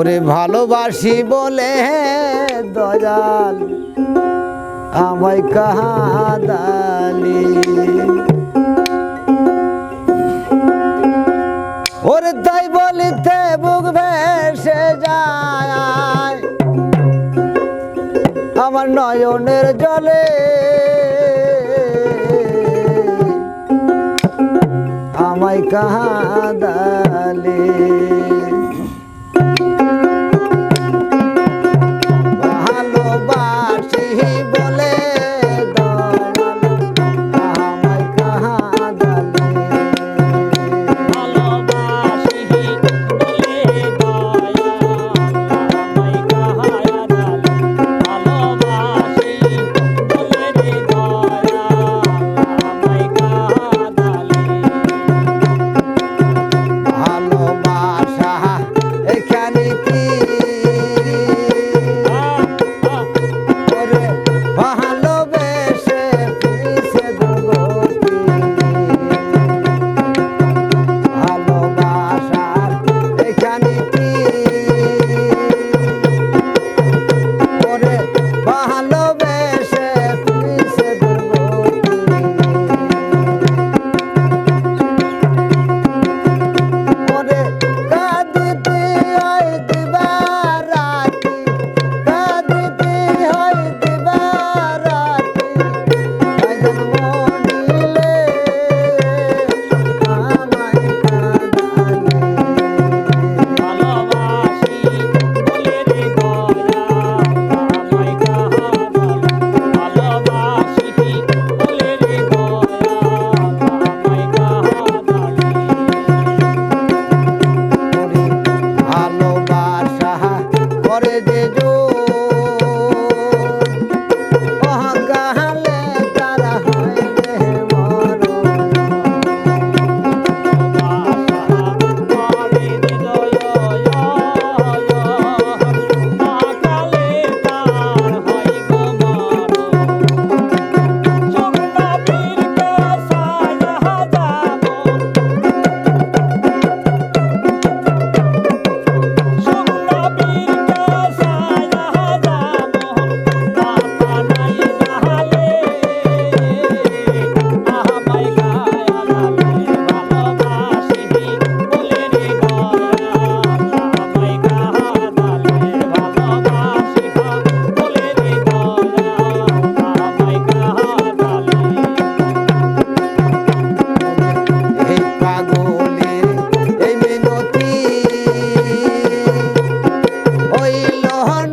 ওরে ভালোবাসি বলে দয়াল, আমায় কাহাদালি। ওরে তাই বলিতে বুক ভেসে যায়, আমার নয়নের জলে। আমায় কাহাদালে। মোহন